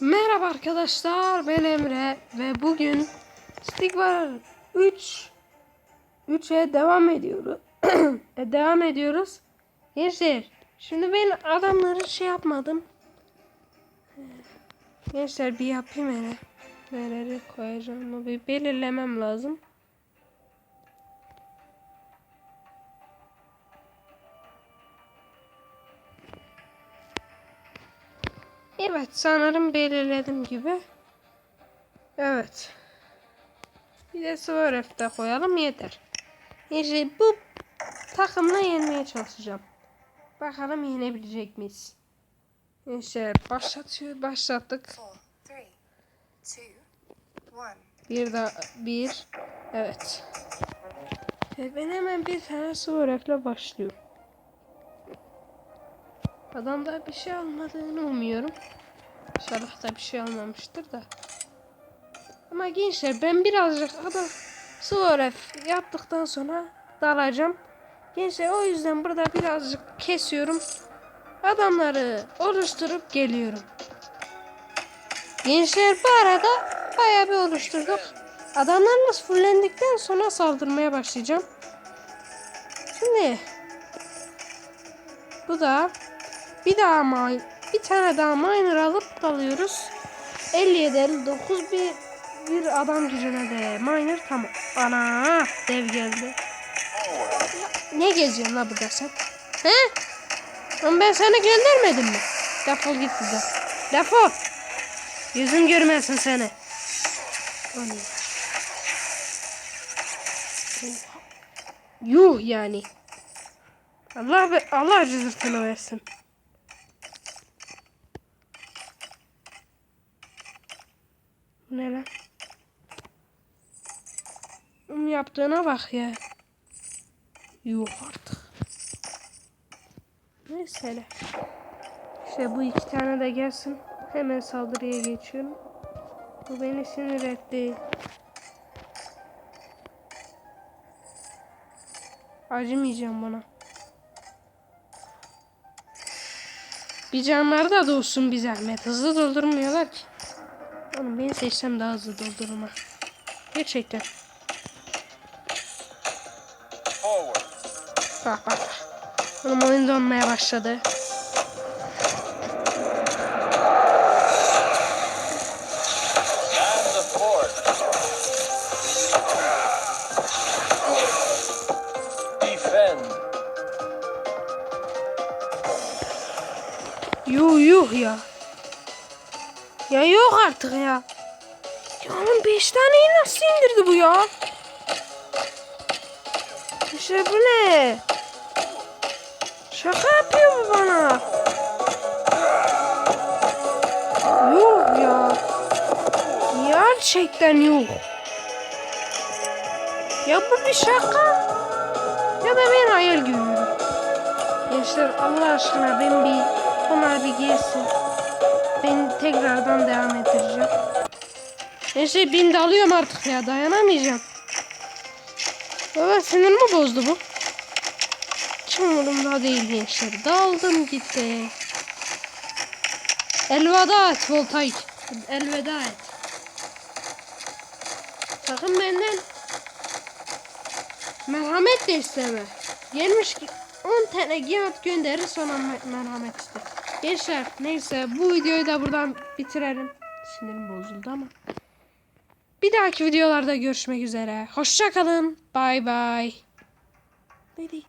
Merhaba arkadaşlar ben Emre ve bugün Stick var 3 3'e devam ediyoruz. E, devam ediyoruz. Gençler şimdi ben adamları şey yapmadım. Gençler bir yapayım hele. Nereye koyacağımı bir belirlemem lazım. Evet sanırım belirledim gibi. Evet. Bir de Swerve'de koyalım yeter. İşte bu takımla yenmeye çalışacağım. Bakalım yenebilecek miyiz? İşte başlatıyor, başlattık. Bir daha bir. Evet, ben hemen bir tane Swerve'le başlıyorum. Adamda bir şey almadığını umuyorum. İnşallah da bir şey almamıştır da. Ama gençler ben birazcık adam Swerve yaptıktan sonra dalacağım. Gençler o yüzden burada birazcık kesiyorum. Adamları oluşturup geliyorum. Gençler bu arada bayağı bir oluşturduk. Adamlarımız fullendikten sonra saldırmaya başlayacağım. Şimdi bu da bir daha mine, bir tane daha miner alıp dalıyoruz. 57 59 bir bir adam gücüne de miner tamam. Ana dev geldi. Ne geziyorsun la burada sen? He? Ama ben seni göndermedim mi? Defol git buradan. Defol. Yüzüm görmesin seni. Oha. Yuh yani. Allah be, Allah rızkını versin. Ne lan? Yaptığına bak ya. Yuh artık. Neyse. lan. İşte bu iki tane de gelsin. Hemen saldırıya geçiyorum. Bu beni sinir etti. Acımayacağım buna. Bir canları da dolsun bir zahmet. Hızlı doldurmuyorlar ki. Oğlum beni seçsem daha hızlı doldururum ha. Gerçekten. Bak bak. Oğlum oyun donmaya başladı. Yuh yuh ya. Ya yok artık ya. Oğlum 5 taneyi nasıl indirdi bu ya? İşte bu? Şaka yapıyor bu bana. Yuh ya. Gerçekten yuh. Ya bu bir şaka. Ya da ben hayal görüyorum. Gençler Allah aşkına ben bir onlar bir gelsin. Ben tekrardan devam ettireceğim. Neyse ben dalıyorum artık ya dayanamayacağım. Baba sinirimi bozdu bu. Hiç umurumda değil gençler. Daldım gitti. Elveda et Voltaik. Elveda et. Sakın benden merhamet de isteme. Gelmiş ki 10 tane giat gönderir sonra me- merhamet iste. Gençler neyse bu videoyu da buradan bitirelim. Sinirim bozuldu ama. Bir dahaki videolarda görüşmek üzere. Hoşça kalın. Bay bay. Dedi.